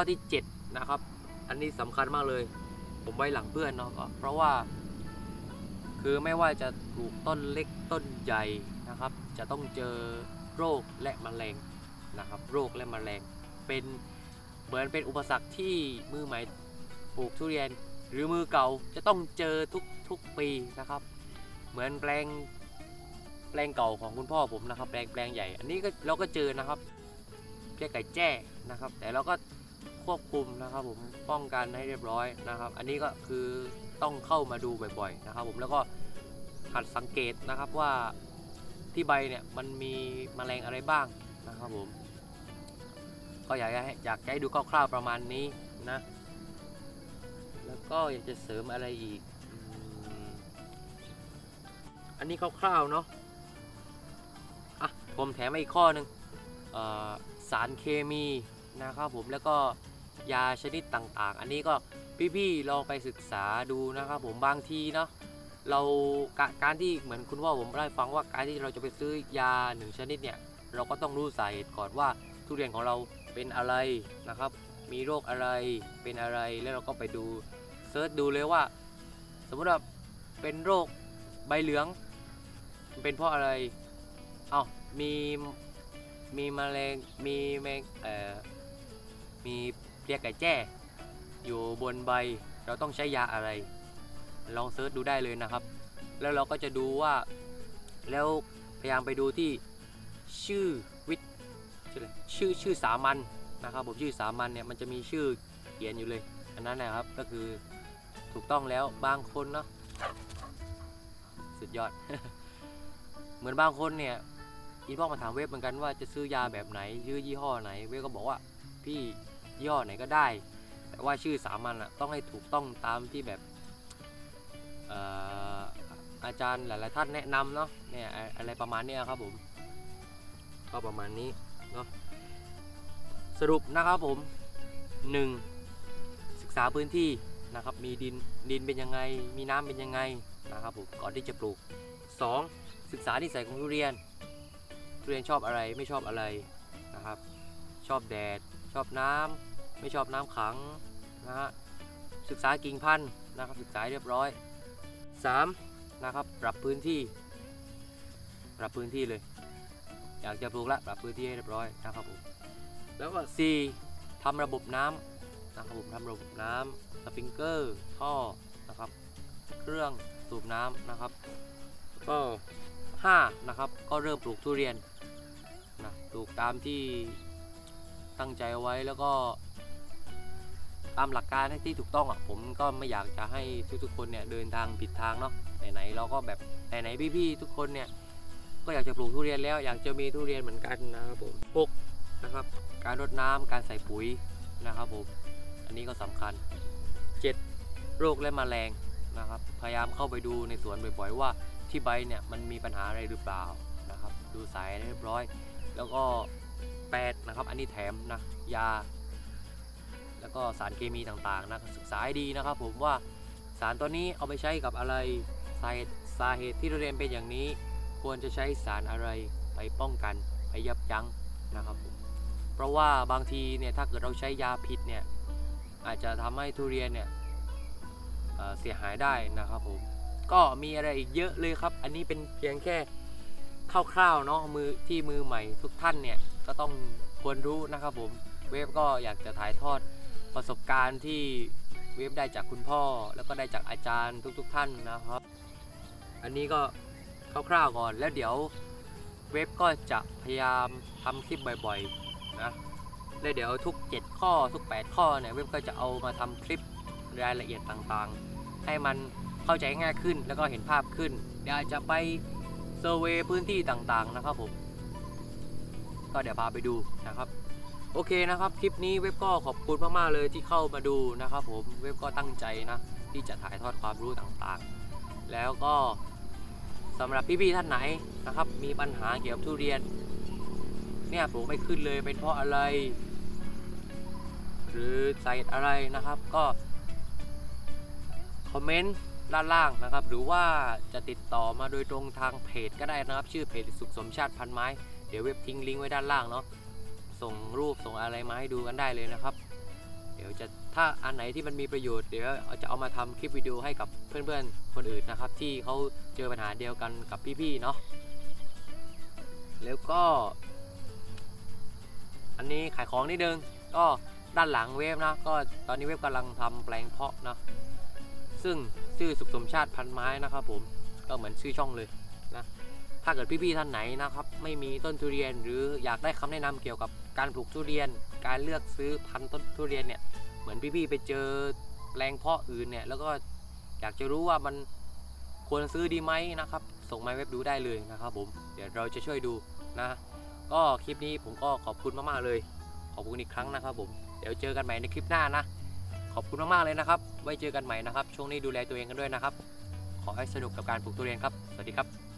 อที่ 7 นะครับ อันนี้สำคัญมากเลย ผมไว้หลังเพื่อนเนาะก็เพราะว่า คือไม่ว่าจะปลูกต้นเล็กต้นใหญ่นะครับ จะต้องเจอโรคและแมลงนะครับ โรคและแมลงเป็นเหมือนเป็นอุปสรรคที่มือใหม่ปลูกทุเรียน หรือมือเก่าจะต้องเจอทุกทุกปีนะครับ เหมือนแปลงแปลงเก่าของคุณพ่อผมนะครับ แปลงแปลงใหญ่ อันนี้ก็เราก็เจอนะครับเพี้ยไก่แจ้นะครับ แต่เราก็ ควบคุมนะครับผมป้องกันให้เรียบร้อยนะครับ อันนี้ก็คือต้องเข้ามาดูบ่อยๆนะครับ ผมแล้วก็หัดสังเกตนะครับว่าที่ใบเนี่ยมันมีแมลงอะไรบ้างนะครับผมก็อยากให้อยากให้ดูคร่าวๆประมาณนี้นะ แล้วก็อยากจะเสริมอะไรอีก อันนี้คร่าวๆเนาะอะผมแถมมาอีกข้อหนึ่งสารเคมีนะครับผมแล้วก็ ยาชนิดต่างๆ อันนี้ก็พี่ๆลองไปศึกษาดูนะครับผมบางทีเนาะเราการที่เหมือนคุณพ่อผมได้ฟังว่าการที่เราจะไปซื้อยาหนึ่งชนิดเนี่ยเราก็ต้องรู้สาเหตุก่อนว่าทุเรียนของเราเป็นอะไรนะครับ มีโรคอะไรเป็นอะไรแล้วเราก็ไปดูเซิร์ชดูเลยว่า สมมติว่าเป็นโรคใบเหลือง เป็นเพราะอะไรเอามีมีแมลงมีแมงเอ่อมี เรียกไก่แจ้ อยู่บนใบเราต้องใช้ยาอะไร ลองเซิร์ชดูได้เลยนะครับ แล้วเราก็จะดูว่า แล้วพยายามไปดูที่ชื่อวิทย์ชื่อชื่อชื่อสามัญนะครับผมชื่อสามัญเนี่ยมันจะมีชื่อเขียนอยู่เลย อันนั้นนะครับก็คือถูกต้องแล้วบางคนเนาะสุดยอด เหมือนบางคนเนี่ยอีพวกมาถามเว็บเหมือนกันว่าจะซื้อยาแบบไหน ชื่อยี่ห้อไหน เว็บก็บอกว่าพี่ ย่อไหนก็ได้ แต่ว่าชื่อสามัญอะต้องให้ถูกต้องตามที่แบบเอ่อาจารย์หลาย ๆ ท่านแนะนำเนาะเนี่ยอะไรประมาณเนี้ยครับผม ก็ประมาณนี้เนาะสรุปนะครับผม 1. ศึกษาพื้นที่นะครับมีดินดินเป็นยังไง มีน้ำเป็นยังไงนะครับผมก่อนที่จะปลูก 2. ศึกษานิสัยของทุเรียน ทุเรียนชอบอะไรไม่ชอบอะไรนะครับ ชอบแดด ชอบน้ำ ไม่ชอบน้ำขังนะฮะศึกษากิ่งพันธุ์นะครับศึกษาเรียบร้อย 3. นะครับปรับพื้นที่ ปรับพื้นที่เลย อยากจะปลูกละปรับพื้นที่ให้เรียบร้อยนะครับผมแล้วก็ 4. ทำระบบน้ำนะครับผมทำระบบน้ำสปริงเกอร์ท่อนะครับ เครื่องสูบน้ำนะครับก็5นะครับก็เริ่มปลูกทุเรียนนะปลูกตามที่ตั้งใจเอาไว้แล้วก็ ตามหลักการที่ถูกต้องอะผมก็ไม่อยากจะให้ทุกๆคนเนี่ยเดินทางผิดทางเนาะไหนๆเราก็แบบไหนๆพี่ๆทุกคนเนี่ยก็อยากจะปลูกทุเรียนแล้วอยากจะมีทุเรียนเหมือนกันนะครับผมหกนะครับ การรดน้ำการใส่ปุ๋ยนะครับผมอันนี้ก็สำคัญ 7. โรคและแมลงนะครับ พยายามเข้าไปดูในสวนบ่อยๆว่าที่ใบเนี่ยมันมีปัญหาอะไรหรือเปล่านะครับ ดูสายเรียบร้อย แล้วก็ 8 นะครับ อันนี้แถมนะยา แล้วก็สารเคมีต่างๆนะศึกษาให้ดีนะครับ ผมว่าสารตัวนี้เอาไปใช้กับอะไรสาเหตุสาเหตุที่เราเรียนเป็นอย่างนี้ ควรจะใช้สารอะไรไปป้องกันไปยับยั้งนะครับผมเพราะว่าบางทีเนี่ยถ้าเกิดเราใช้ยาพิษเนี่ยอาจจะทำให้ทุเรียนเนี่ยเเสียหายได้นะครับผมก็มีอะไรอีกเยอะเลยครับ อันนี้เป็นเพียงแค่คร่าวๆเนาะมือที่มือใหม่ทุกท่านเนี่ยก็ต้องควรรู้นะครับผมเวฟก็อยากจะถ่ายทอด ประสบการณ์ที่เวฟได้จากคุณพ่อ แล้วก็ได้จากอาจารย์ทุก ๆทท่านนะครับ อันนี้ก็คร่าวๆก่อนแล้วเดี๋ยวเวฟก็จะพยายามทำคลิปบ่อยๆนะแล้วเดี๋ยวทุก 7 ข้อทุก 8 ข้อเนี่ยเวฟก็จะเอามาทำคลิปรายละเอียดต่างๆ ให้มันเข้าใจง่ายขึ้นแล้วก็เห็นภาพขึ้น เดี๋ยวจจะไปเซอร์เวย์พื้นที่ต่างๆนะครับผม ก็เดี๋ยวพาไปดูนะครับ โอเคนะครับคลิปนี้เว็บก็ขอบคุณมากๆเลยที่เข้ามาดูนะครับผมเว็บก็ตั้งใจนะที่จะถ่ายทอดความรู้ต่างๆ แล้วก็สำหรับพี่ๆท่านไหนนะครับ มีปัญหาเกี่ยวกับทุเรียน เนี่ยปลูกไม่ขึ้นเลยเป็นเพราะอะไร หรือสาเหตุอะไรนะครับก็คอมเมนต์ด้านล่างนะครับ หรือว่าจะติดต่อมาโดยตรงทางเพจก็ได้นะครับ ชื่อเพจสุขสมชาติพันไม้ เดี๋ยวเว็บทิ้งลิงก์ไว้ด้านล่างเนาะ ส่งรูปส่งอะไรมาให้ดูกันได้เลยนะครับ เดี๋ยวจะถ้าอันไหนที่มันมีประโยชน์เดี๋ยวจะเอามาทำคลิปวิดีโอให้กับเพื่อนๆคนอื่นนะครับ ที่เขาเจอปัญหาเดียวกันกับพี่ๆเนาะแล้วก็ อันนี้ขายของนิดนึงก็ด้านหลังเว็บนะก็ตอนนี้เว็บกำลังทำแปลงเพาะนะซึ่งชื่อสุขสมชาติพันไม้นะครับผมก็เหมือนชื่อช่องเลยนะ ถ้าเกิดพี่ๆท่านไหนนะครับ ไม่มีต้นทุเรียนหรืออยากได้คำแนะนำเกี่ยวกับการปลูกทุเรียน การเลือกซื้อพันธุ์ต้นทุเรียนเนี่ยเหมือนพี่ๆไปเจอแปลงเพาะอื่นเนี่ยแล้วก็อยากจะรู้ว่ามันควรซื้อดีไหมนะครับ ส่งมาเว็บดูได้เลยนะครับผมเดี๋ยวเราจะช่วยดูนะ ก็คลิปนี้ผมก็ขอบคุณมากๆเลย ขอบคุณอีกครั้งนะครับผมเดี๋ยวเจอกันใหม่ในคลิปหน้านะ ขอบคุณมากๆเลยนะครับ ไว้เจอกันใหม่นะครับ ช่วงนี้ดูแลตัวเองกันด้วยนะครับ ขอให้สนุกกับการปลูกทุเรียนครับ สวัสดีครับ